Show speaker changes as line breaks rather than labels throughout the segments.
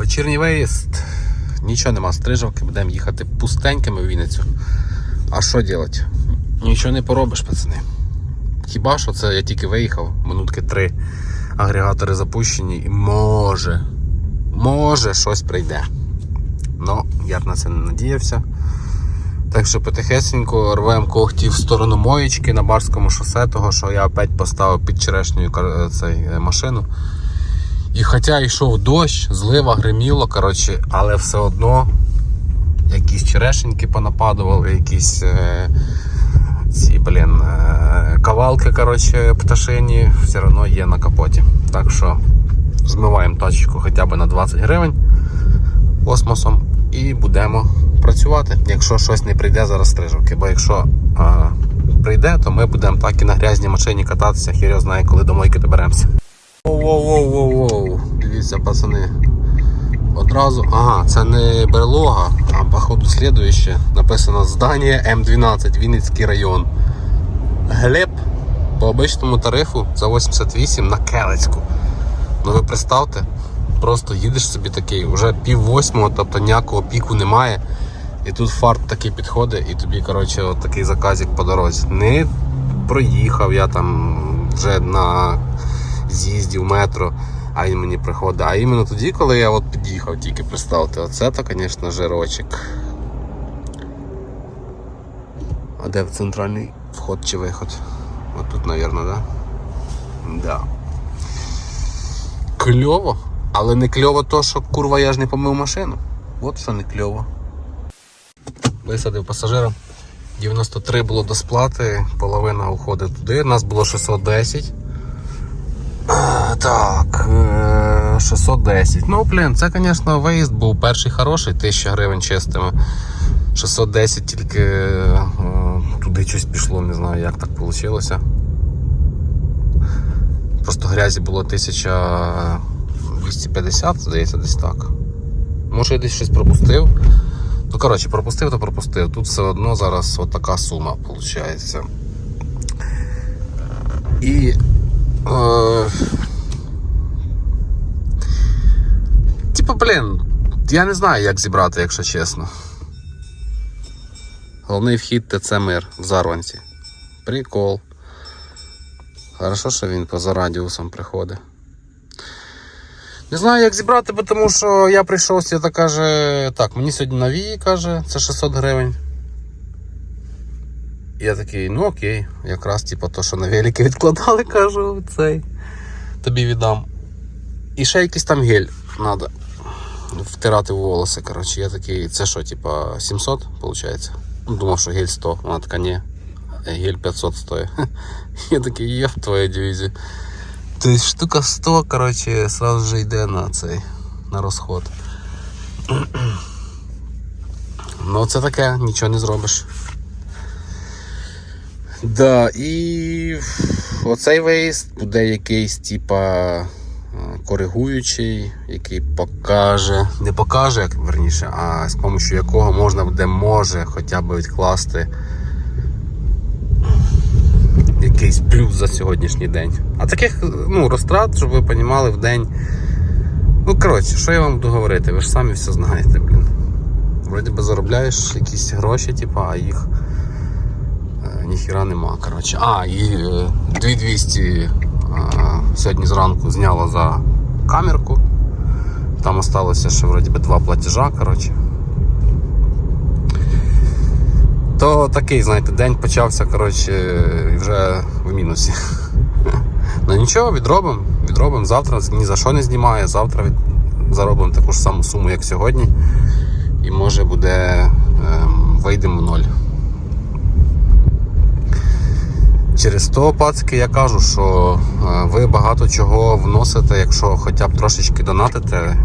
Вечірній виїзд. Нічого нема стрижавки, будемо їхати пустенькими в Вінницю. А що робити? Нічого не поробиш, пацани. Хіба що це я тільки виїхав, минутки три агрегатори запущені і може, може щось прийде. Ну, я б на це не надіявся. Так що потихесенько рвемо когті в сторону моєчки на Барському шосе, того що я опять поставив під черешнею кар- цей, е, машину. І хоча йшов дощ, злива гриміло, коротше, але все одно якісь черешеньки понападували, якісь е, ці, блін, е, кавалки, коротше, пташині, все одно є на капоті. Так що змиваємо тачку хоча б на 20 гривень космосом і будемо працювати. Якщо щось не прийде, зараз стрижавки. Бо якщо а, прийде, то ми будемо так і на грязній машині кататися, хір знає, коли до мойки доберемося. Воу-воу-воу-воу. Дивіться, пацани. Одразу. Ага, це не берлога, а походу слідуюче. Написано здання М12, Вінницький район. Глеб по обичному тарифу за 88 на Келецьку. Ну ви представте, просто їдеш собі такий, вже пів восьмого, тобто ніякого піку немає. І тут фарт такий підходить, і тобі, коротше, от такий заказик по дорозі. Не проїхав я там вже на з'їзді в метро, а він мені приходить. А іменно тоді, коли я от під'їхав, тільки представте, оце то, звісно, жирочок. А де центральний вход чи виход? От тут, мабуть, да? Да. Кльово, але не кльово то, що курва я ж не помив машину. От що не кльово. Висадив пасажира. 93 було до сплати, половина уходить туди. Нас було 610. Так, е, 610. Ну, блін, це, звісно, виїзд був перший хороший, 1000 гривень чистими. 610 тільки е, туди щось пішло, не знаю, як так вийшло. Просто грязі було 1250, здається, десь так. Може, я десь щось пропустив. Ну, коротше, пропустив, то пропустив. Тут все одно зараз от така сума виходить. І. Е, типа, блін, я не знаю, як зібрати, якщо чесно. Головний вхід ТЦ Мир в Зарванці. Прикол. Хорошо, що він поза радіусом приходить. Не знаю, як зібрати, бо тому що я прийшов, свята каже, так, мені сьогодні на Вії, каже, це 600 гривень. Я такий, ну окей, якраз типу, то, що на велики відкладали, кажу, цей. Тобі віддам. І ще якийсь там гель треба втирати в волоси. Коротше, я такий, це що, типа 700, виходить? Думав, що гель 100, вона така, ні, гель 500 стоїть. Я такий, є в твоїй дивізії. Тобто штука 100, коротше, сразу же йде на цей на розход. Ну, це таке, нічого не зробиш. Да, і оцей виїзд буде якийсь, типа, е, Коригуючий, який покаже, не покаже, як верніше, а з допомогою якого можна буде може хоча б відкласти якийсь плюс за сьогоднішній день. А таких ну, розтрат, щоб ви розуміли, в день. Ну, коротше, що я вам буду говорити, ви ж самі все знаєте, блін. Вроді би заробляєш якісь гроші, типу, а їх е, ніхіра нема. Коротше. А, і е, 2200 е, сьогодні зранку зняло за камерку. Там осталося ще вроді би два платежа, коротше. То такий, знаєте, день почався, коротше, вже в мінусі. Ну нічого, відробимо, відробимо. Завтра ні за що не знімає, завтра від... заробимо таку ж саму суму, як сьогодні. І може буде ем, вийдемо в ноль. Через то, пацки, я кажу, що е, ви багато чого вносите, якщо хоча б трошечки донатите,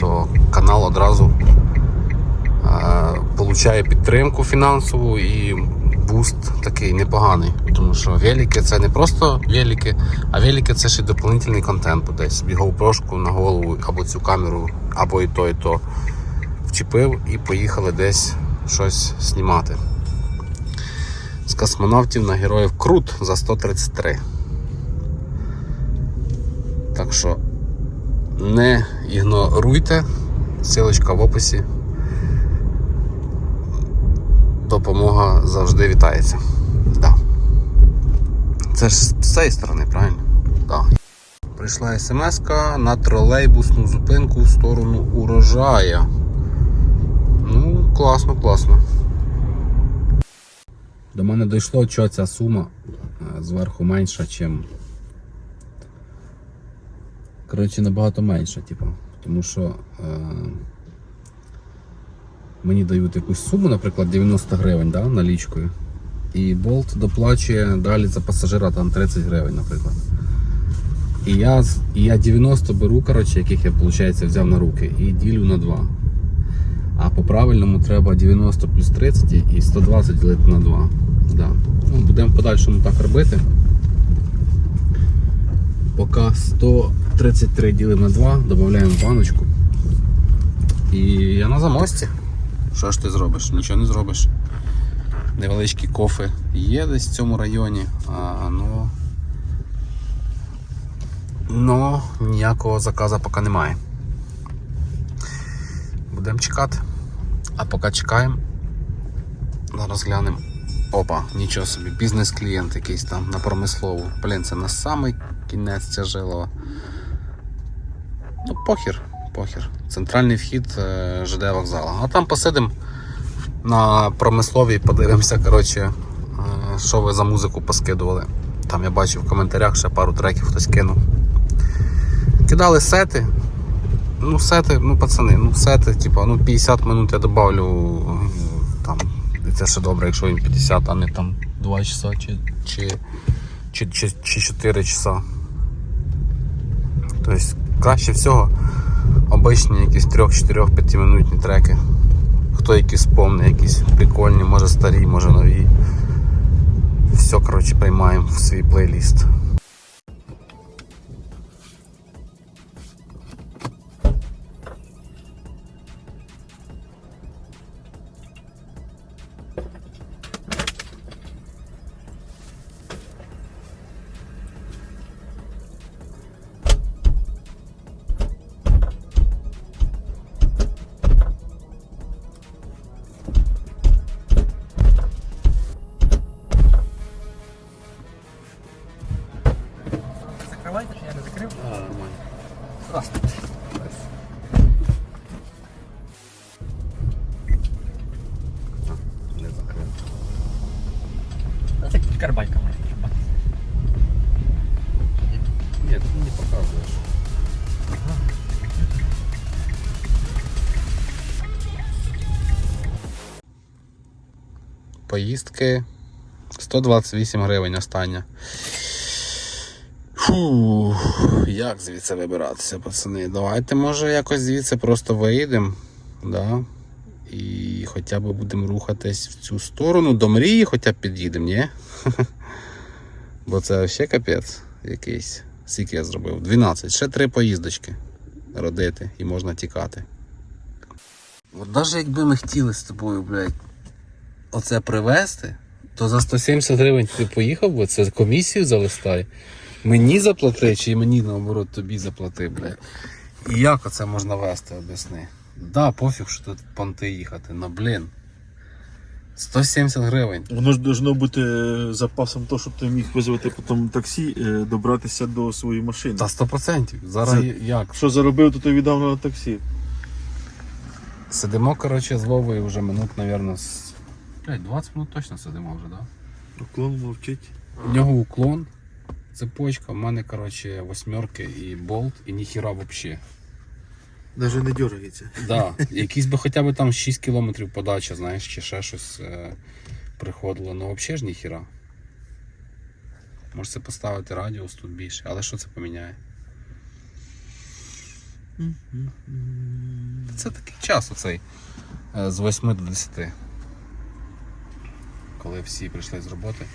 то канал одразу е, получає підтримку фінансову і буст такий непоганий. Тому що велики це не просто велики, а велики це ще й доповнительний контент. буде. Собі GoPro на голову або цю камеру, або і то, і то вчепив і поїхали десь щось знімати. З космонавтів на героїв Крут за 133. Так що не ігноруйте Силочка в описі. Допомога завжди вітається. Да. Це ж з цієї сторони, правильно? Да. Прийшла смс на тролейбусну зупинку в сторону урожая. Ну, класно, класно. До мене дійшло, що ця сума е, зверху менша, ніж. Коротше, набагато менша, типу. Тому що е, мені дають якусь суму, наприклад, 90 гривень да, налічкою. І болт доплачує далі за пасажира там 30 гривень, наприклад. І я, і я 90 беру, коротше, яких я виходить, взяв на руки, і ділю на 2. А по правильному треба 90 плюс 30 і 120 ділити на 2. Да. Ну, будемо в подальшому так робити. Поки 133 ділимо на 2, додаємо баночку. І я на замості. Що ж ти зробиш? Нічого не зробиш. Невеличкі кофи є десь в цьому районі, а, ну, ну ніякого заказу поки немає. Будемо чекати. А поки чекаємо, зараз глянемо. Опа, нічого собі, бізнес-клієнт якийсь там на промислову. Блін, це на самий кінець тяжилого. Ну, похір, похір. Центральний вхід е, ЖД вокзалу. А там посидимо на промисловій, подивимося, коротше, е, що ви за музику поскидували. Там я бачив в коментарях ще пару треків хтось кинув. Кидали сети. Ну, сети, ну пацани, ну сети, типа, ну 50 минут я добавлю там. Це ще добре, якщо їм 50, а не там 2 часа чи, чи, чи, чи, чи 4 часа. Тобто краще всього обичні якісь 3-4-5 минутні треки. Хто які спомне, якісь прикольні, може старі, може нові. Все, коротше, приймаємо в свій плейліст. Поїздки 128 гривень остання. Фу, як звідси вибиратися, пацани? Давайте, може, якось звідси просто виїдемо. Да? І хоча б будемо рухатись в цю сторону, до мрії хоча б під'їдемо, ні? Бо це взагалі капець якийсь. Скільки я зробив? 12. Ще три поїздочки родити і можна тікати. От навіть якби ми хотіли з тобою, блядь, оце привезти, то за 170 гривень ти поїхав би, це комісію залистай. Мені заплати, чи мені наоборот тобі заплати, блядь. І як оце можна вести, об'ясни. Да, пофіг, що тут понти їхати, но блін. 170 гривень.
Воно ж должно бути е, запасом того, щоб ти міг визвати потім таксі, е, добратися до своєї машини.
Та 100%. Зараз
Це-
як?
Що заробив, то ти віддав на таксі.
Сидимо, коротше, з Вовою вже минут, мабуть, з... 20 минут точно сидимо вже, так? Да?
Уклон мовчить.
У нього уклон, цепочка, в мене, коротше, восьмерки і болт, і ніхіра взагалі.
Навіть не дергається.
Да, якісь би хоча б там 6 кілометрів подача, знаєш, чи ще щось е, приходило. Ну взагалі ж ніхіра. Можете поставити радіус тут більше, але що це поміняє? Це такий час оцей е, з 8 до 10. Коли всі прийшли з роботи.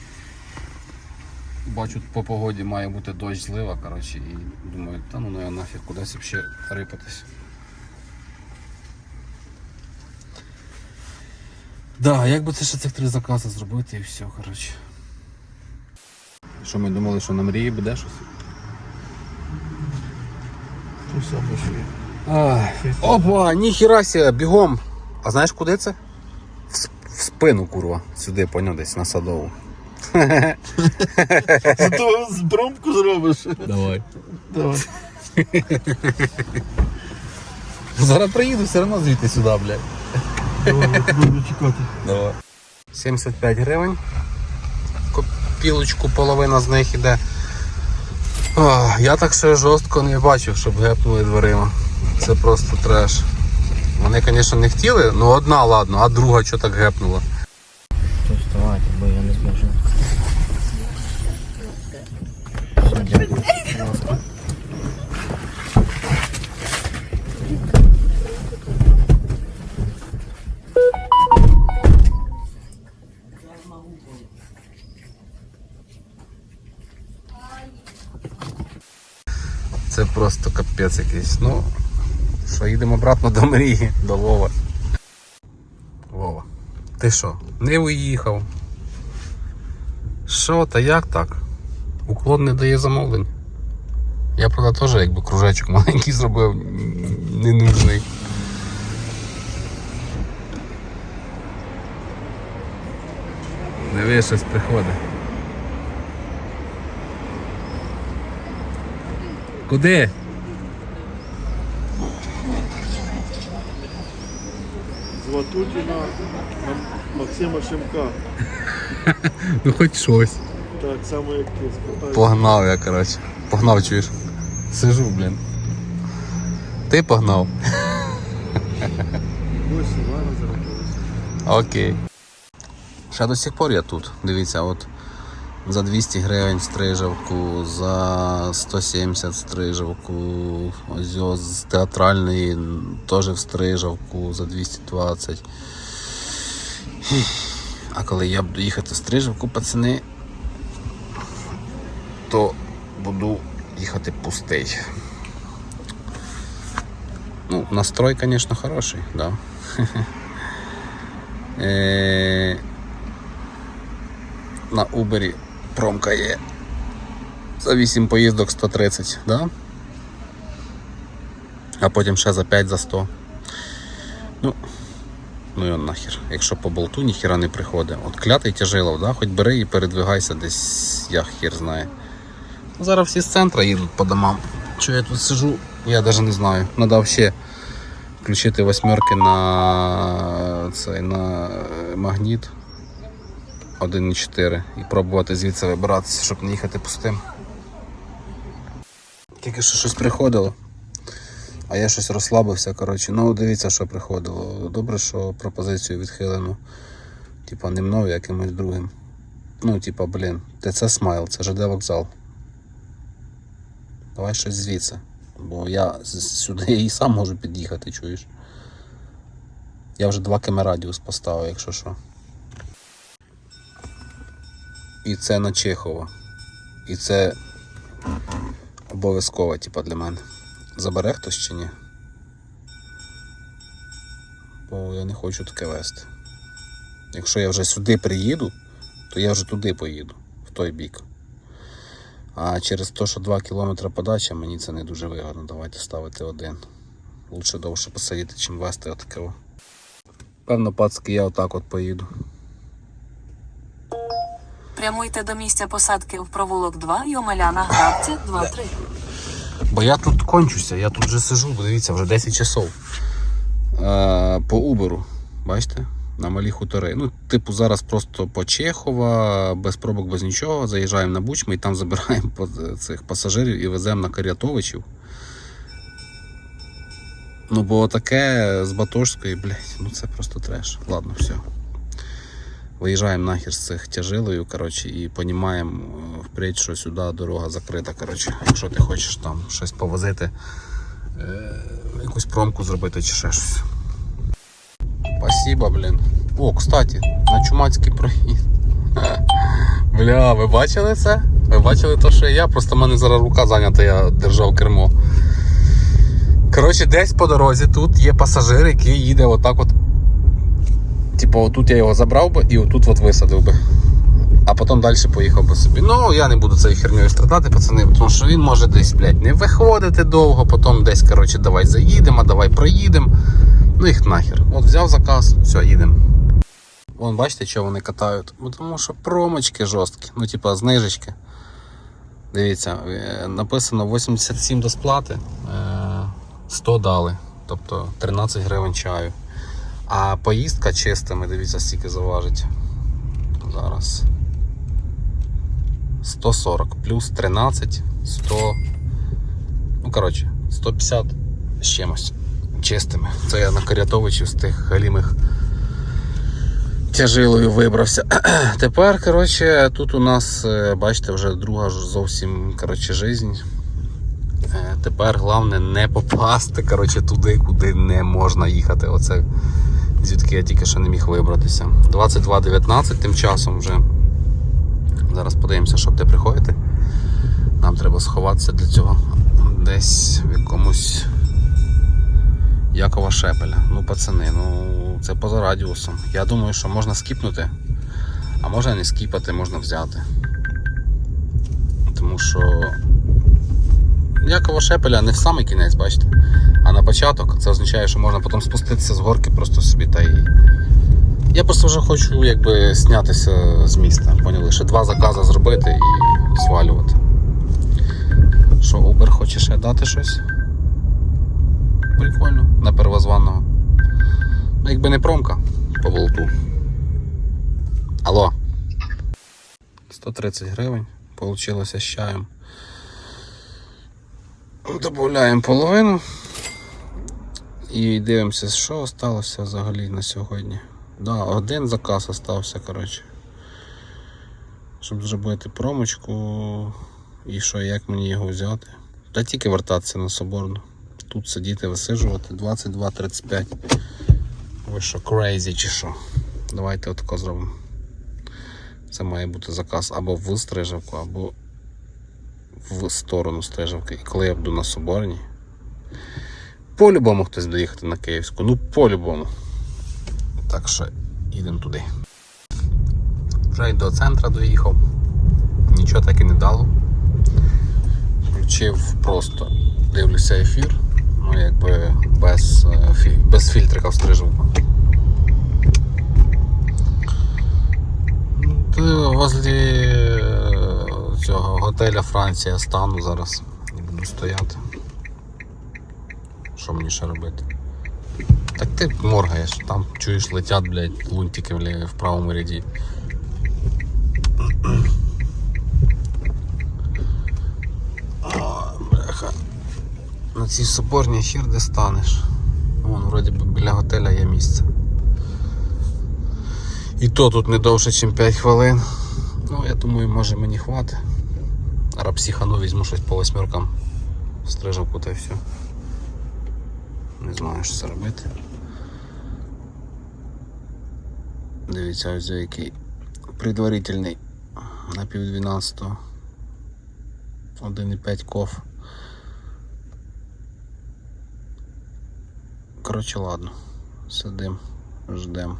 Бачу, по погоді має бути дощ злива, коротше, і думаю, та ну ну я нафіг кудись взагалі рипатись. Да, як би це ще цих три закази зробити і все, коротше. Що ми думали, що на мрії буде щось?
Саме, що є.
Опа, ніхіра себе, бігом. А знаєш куди це? В, спину, курва. Сюди, поняв, десь на садову.
Зато з бромку зробиш.
Давай.
Давай.
Зараз приїду все одно звідти сюди, блядь.
Давай, я тебе буду чекати.
Давай. 75 гривень. Копілочку половина з них іде. Ах, я так ще жорстко не бачив, щоб гепнули дверима. Це просто треш. Вони, звісно, не хотіли, ну одна ладно, а друга що так гепнула.
Тут вставати, бо я не зможу.
Це просто капець якийсь. Ну, що, їдемо обратно до мрії, до Вова. Вова. Ти що, не виїхав? Що, та як так? Уклон не дає замовлень. Я, правда, теж якби кружечок маленький зробив, м, ненужний. Диви, щось приходить. Куди?
Ватутіна на Максима Шимка.
Ну хоч щось.
Так само, як ти спитаєш.
Погнав я, коротше. Погнав, чуєш? Сижу, блін. Ти погнав?
Ось заробилася.
Окей. Ще до сих пор я тут. Дивіться, от за 200 гривень стрижавку, за 170 стрижавку, ось з театральної теж в стрижавку за 220. А коли я буду їхати в стрижавку, пацани, то буду їхати пустий. Ну, настрой, звісно, хороший, да. Е, на Uber промка є. За 8 поїздок 130, да? А потім ще за 5 за 100. Ну, ну його нахер. Якщо по болту ніхіра не приходить. От клятий тяжилов, да? хоч бери і передвигайся десь, я хер знає. Зараз всі з центра їдуть по домам. Що я тут сижу, я навіть не знаю. Надо ще включити восьмерки на цей на е, магніт 1.4 і пробувати звідси вибиратися, щоб не їхати пустим. Тільки що щось приходило, а я щось розслабився. Коротше. Ну, дивіться, що приходило. Добре, що пропозицію відхилено. Типа не мною, а якимось другим. Ну, типа, блін, ТЦ Смайл, це ЖД вокзал. Давай щось звідси. Бо я сюди і сам можу під'їхати, чуєш. Я вже 2 км радіус поставив, якщо що. І це на Чехова. І це обов'язково, типа, для мене. Забере хтось чи ні? Бо я не хочу таке вести. Якщо я вже сюди приїду, то я вже туди поїду, в той бік. А через те, що 2 км подача, мені це не дуже вигодно. Давайте ставити один. Лучше довше посидіти, чим вести отаке. Певно, пацки, я отак от поїду.
Прямуйте до місця посадки в провулок 2 і Омеляна Гравці 2-3.
Бо я тут кончуся, я тут вже сижу, бо дивіться, вже 10 часов. Е, по Уберу, бачите? На малі хутори. Ну, типу, зараз просто по Чехова, без пробок, без нічого. Заїжджаємо на Бучми і там забираємо цих пасажирів і веземо на Карятовичів. Ну, бо таке з Батошської, блядь, ну це просто треш. Ладно, все. Виїжджаємо нахер з цих тяжилою, коротше, і понімаємо е, впредь, що сюди дорога закрита. Коротше, якщо ти хочеш там щось повозити, якусь промку зробити чи ще щось. Спасибо, блін. О, кстати, на чумацький проїзд. Бля, ви бачили це? Ви бачили те, що я? Просто в мене зараз рука зайнята, я держав кермо. Коротше, десь по дорозі тут є пасажир, який їде отак от Типу, отут я його забрав би і отут от висадив би. а потім далі поїхав би собі. Ну, я не буду цією хернею страдати, пацани, тому що він може десь, блядь, не виходити довго, потім десь, коротше, давай заїдемо, а давай проїдемо. Ну їх нахер. От взяв заказ, все, їдемо. Вон, бачите, що вони катають? Бо Тому що промочки жорсткі, ну, типа знижечки. Дивіться, е, написано 87 до сплати, е, 100 дали, тобто 13 гривень чаю. А поїздка чистими, дивіться, скільки заважить. Зараз. 140 плюс 13, 100. Ну, коротше, 150 з чимось чистими. Це я на Карятовичів з тих галімих тяжилою вибрався. Тепер, коротше, тут у нас, е, бачите, вже друга зовсім коротше, жизнь. Е, Тепер головне не попасти коротше, туди, куди не можна їхати. Оце звідки я тільки що не міг вибратися. 22.19 тим часом вже. Зараз подивимося, щоб де приходити. Нам треба сховатися для цього десь в якомусь Якова Шепеля. Ну, пацани, ну це поза радіусом. Я думаю, що можна скіпнути, а можна не скіпати, можна взяти. Тому що Якова Шепеля не в самий кінець, бачите, а на початок. Це означає, що можна потім спуститися з горки просто собі та й. Я просто вже хочу якби снятися з міста. Поняли? Ще два закази зробити і свалювати. Що, Uber хоче ще дати щось? Прикольно, на первозванного. Ну, якби не промка по болту. Алло. 130 гривень. Получилося з чаєм. Добавляємо половину. І дивимося, що залишилося взагалі на сьогодні. Да, один заказ остався, коротше. Щоб зробити промочку. І що, як мені його взяти? Та тільки вертатися на соборну. Тут сидіти, висиджувати 22.35. Ви що, crazy чи що? Давайте отако зробимо. Це має бути заказ або в стрижавку, або в сторону стрижавки. І коли я буду на соборній, по-любому хтось доїхати на Київську. Ну, по-любому. Так що їдемо туди. Вже й до центра доїхав. Нічого так і не дало. Включив просто, дивлюся ефір. Ну, якби без, е, без фільтрика в стрижавку. Ти возле цього готеля Франція стану зараз і буду стояти. Що мені ще робити? Так ти моргаєш, там чуєш, летять, блядь, лунтики в, в правому ряді. О, бляха. На цій соборній хір де станеш. Вон, вроді би біля готеля є місце. І то тут не довше, ніж 5 хвилин. Ну, я думаю, може мені хватить. Рапсіхану візьму щось по восьмеркам. Стрижавку та й все. Не знаю, що це робити. Дивіться, ось за який предварительний на пів 12. 1,5 ков. Коротше, ладно. Сидим, ждем.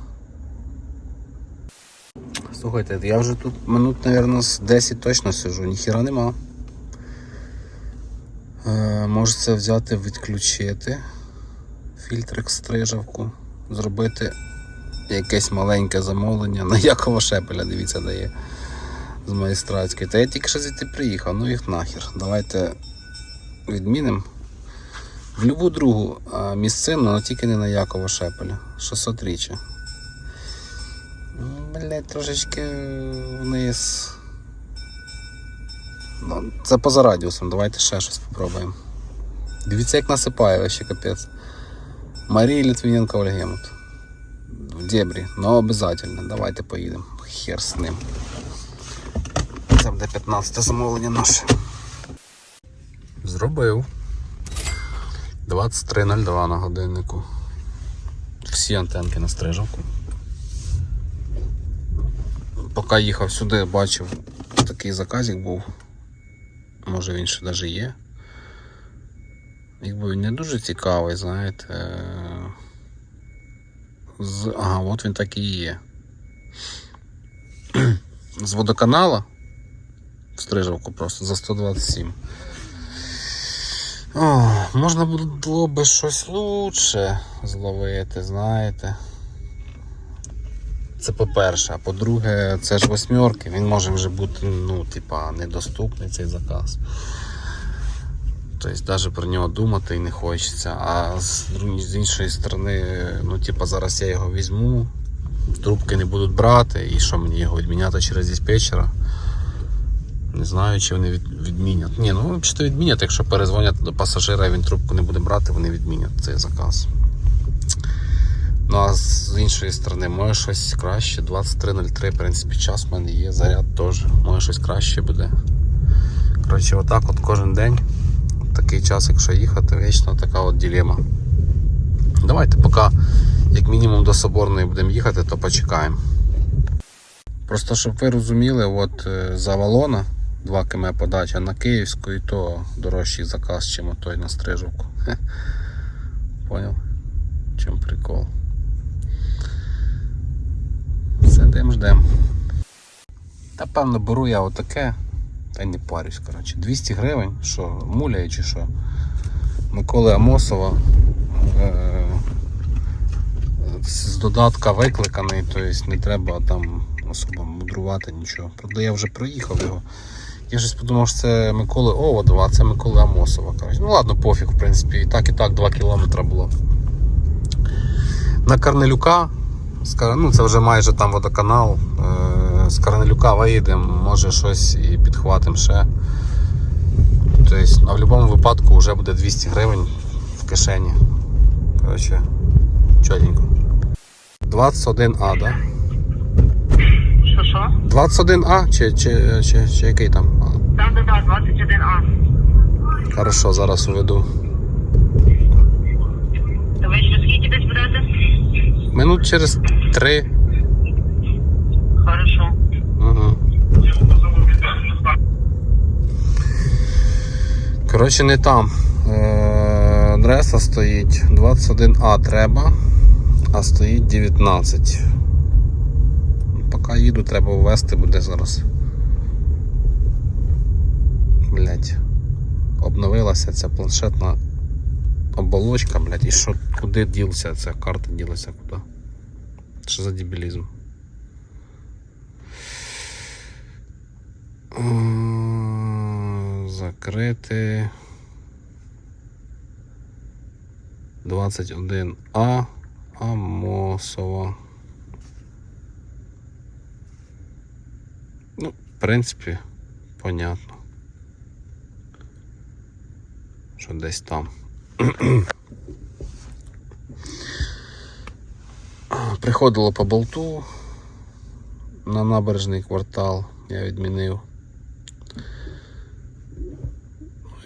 Слухайте, я вже тут минут, мабуть, з 10 точно сижу, ніхіра нема. Е, може це взяти, відключити фільтрик стрижавку, зробити якесь маленьке замовлення на Якова Шепеля, дивіться, дає з майстратської. Та я тільки що звідти приїхав, ну їх нахер. Давайте відмінимо. В любу другу місцину, але тільки не на Якова Шепеля. 600 річчя. Блять, трошечки вниз. Ну, це поза радіусом, давайте ще щось спробуємо. Дивіться, як насипає вообще капець. Марія Літвіненко Ольгемут. В дебрі, но обязательно. Давайте поїдемо. Хер з ним. Це буде 15 замовлення наше. Зробив. 23.02 на годиннику. Всі антенки на стрижавку. Поки їхав сюди, бачив такий заказик був. Може він ще навіть є. Якби він не дуже цікавий, знаєте. е, З... Ага, от він так і є. з водоканала в Стрижавку просто за 127. О, можна було би щось лучше зловити, знаєте. Це по-перше. А по-друге, це ж восьмерки, він може вже бути, ну, типа, недоступний цей заказ. Тобто навіть про нього думати і не хочеться. А з, з іншої сторони, ну, типа, зараз я його візьму, трубки не будуть брати, і що мені його відміняти через диспетчера. Не знаю, чи вони від, відмінять. Ні, ну чи то відмінять, якщо перезвонять до пасажира і він трубку не буде брати, вони відмінять цей заказ. Ну а з іншої сторони, може щось краще. 23.03, в принципі, час в мене є, заряд теж. Може щось краще буде. Коротше, отак от кожен день. Такий час, якщо їхати, вічно така от ділема. Давайте поки, як мінімум, до Соборної будемо їхати, то почекаємо. Просто щоб ви розуміли, от е, за Валона 2 км подача на Київську і то дорожчий заказ, чим той на Стрижівку. Хе. Поняв? Чим прикол. Сидим, ждем. Та певно беру я отаке. Та й не парюсь, коротше. 200 гривень, що, муляє чи що. Миколи Амосова. Е- з додатка викликаний, тобто не треба там особо мудрувати нічого. Правда, я вже проїхав його. Я щось подумав, що це Миколи Оводова, а це Миколи Амосова. Коротше. Ну ладно, пофіг, в принципі, і так, і так 2 кілометри було. На Карнелюка, ну це вже майже там водоканал. Е, З Карнелюка виїдемо, може щось і підхватимо ще. Тобто, а в будь-якому випадку вже буде 200 гривень в кишені. Коротше, чотенько. 21А, да?
Що що?
21А чи, чи, чи, чи який там?
Так, так, так, 21А.
Хорошо, зараз уведу.
То ви скільки десь будете?
Минут через 3.
Хорошо.
Угу. Коротше, не там. Е, Адреса стоїть 21А треба, а стоїть 19. Поки їду, треба ввести буде зараз. Блять. Обновилася ця планшетна оболочка, блять, і що, куди ділася ця карта ділася куди? Що за дебілізм? М, Закрити 21А Амосова. Ну, в принципі, понятно. Що десь там. Приходило по болту на набережний квартал. Я відмінив.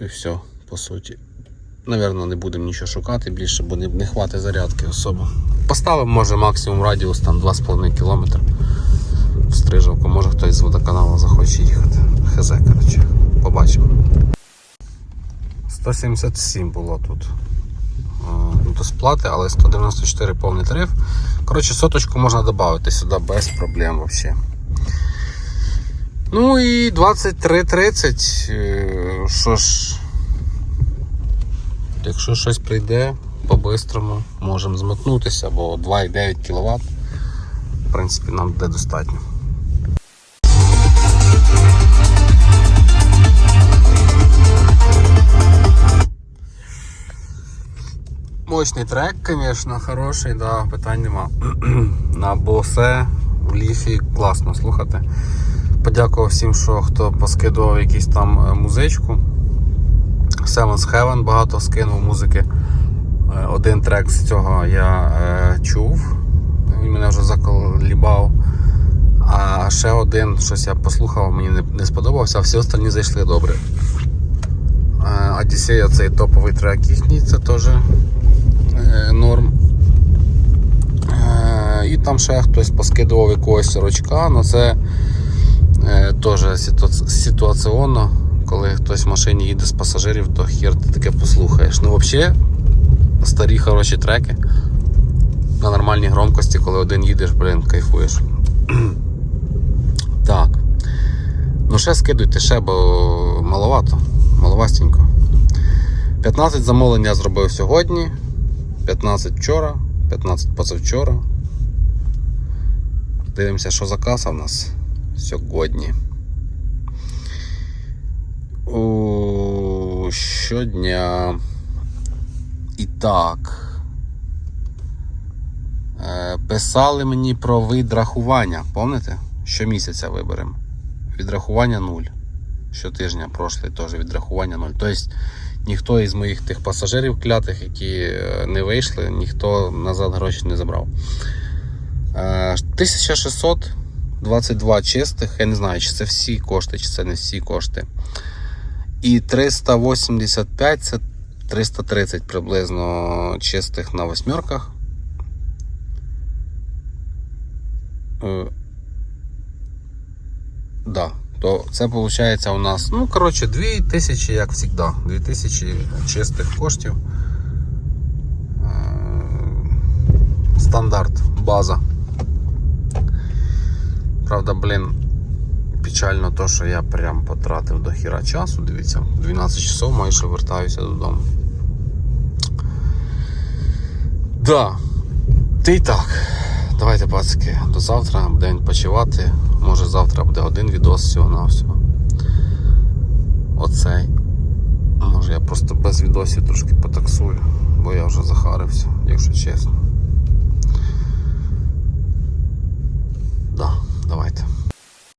Ну і все, по суті. Наверно, не будемо нічого шукати більше, бо не, не хватить зарядки особо. Поставимо, може, максимум радіус там 2,5 км в Стрижавку. Може хтось з водоканалу захоче їхати. Хз, коротше. Побачимо. 177 було тут. Е, Ну, сплати, але 194 повний тариф. Коротше, соточку можна додати сюди без проблем взагалі. Ну і 23.30. е, Що ж, якщо щось прийде по-бистрому, можемо змотнутися, бо 2,9 кВт, в принципі, нам буде достатньо. Мощний трек, звісно, хороший, да, питань нема. На босе в ліфі класно слухати. Подякував всім, що хто поскидував якісь там е, музичку. Seven's Heaven багато скинув музики. Е, Один трек з цього я е, чув. Він мене вже заколібав. А ще один, щось я послухав, мені не, не сподобався, а всі остальні зайшли добре. Е, Одіссея цей топовий трек їхній, це теж норм. Е, І там ще хтось поскидував якогось сорочка, але це е, теж ситу- ситуаційно, коли хтось в машині їде з пасажирів, то хер ти таке послухаєш. Ну, взагалі, старі хороші треки на нормальній громкості, коли один їдеш, блін, кайфуєш. Так. Ну ще скидуйте, ще, бо маловато. Маловастенько. 15 замовлень я зробив сьогодні, 15 вчора, 15 позавчора. Дивимося, що за каса в нас сьогодні. У щодня. І так. Е, Писали мені про відрахування. Пам'ятаєте? Щомісяця виберемо. Відрахування 0. Щотижня прошлий теж відрахування 0. Тобто ніхто із моїх тих пасажирів клятих, які е, не вийшли, ніхто назад гроші не забрав. Е, 1622 чистих. Я не знаю, чи це всі кошти, чи це не всі кошти. І 385 це 330 приблизно чистих на восьмерках. Е, Да, то це виходить у нас, ну, коротше, 2000, як завжди. 2000 чистих коштів. Е, Стандарт, база. Правда, блін, печально то, що я прям потратив до хіра часу. Дивіться, 12 часов майже вертаюся додому. Да. Ти й так. Давайте, пацики, до завтра будемо відпочивати. Може завтра буде один відос всього на всього. Оцей. Може я просто без відосів трошки потаксую, бо я вже захарився, якщо чесно. Да, давайте.